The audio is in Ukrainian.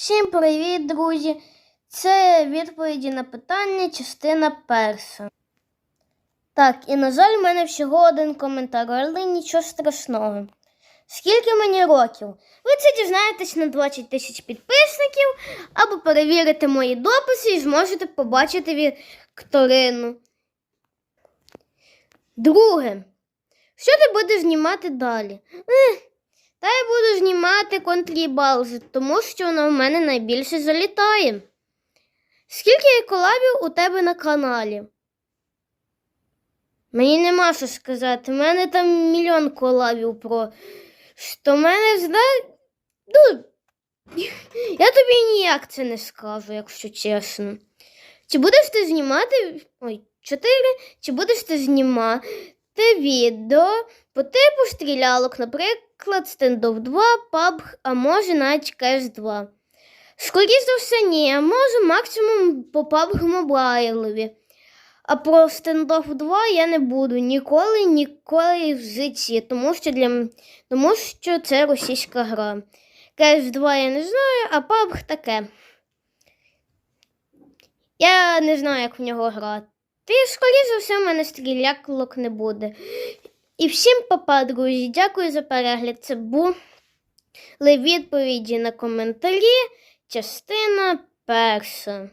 Всім привіт, друзі! Це відповіді на питання, частина перша. Так, і на жаль, в мене всього один коментар, але нічого страшного. Скільки мені років? Ви це дізнаєтесь на 20 тисяч підписників, або перевірите мої дописи і зможете побачити вікторину. Друге. Що ти будеш знімати далі? Ех, та я буду знімати контрібалзи, тому що вона в мене найбільше залітає. Скільки колабів у тебе на каналі? Мені нема що сказати. У мене там мільйон колабів про. Що мене зна... Ну, я тобі ніяк це не скажу, якщо чесно. Чи будеш ти знімати. Ой, чотири. Чи будеш ти знімати відео по типу стрілялок, наприклад, стендов 2, PUBG, а може навіть CS 2. Скоріше за все, ні, може максимум по PUBG мобайлові. А про стендов 2 я не буду ніколи, ніколи в житті, тому що, для... тому що це російська гра. CS 2 я не знаю, а PUBG таке. Я не знаю, як в нього грати. І, скоріше все, в мене стрілялок не буде. І всім папа, друзі, дякую за перегляд. Це були відповіді на коментарі, частина перша.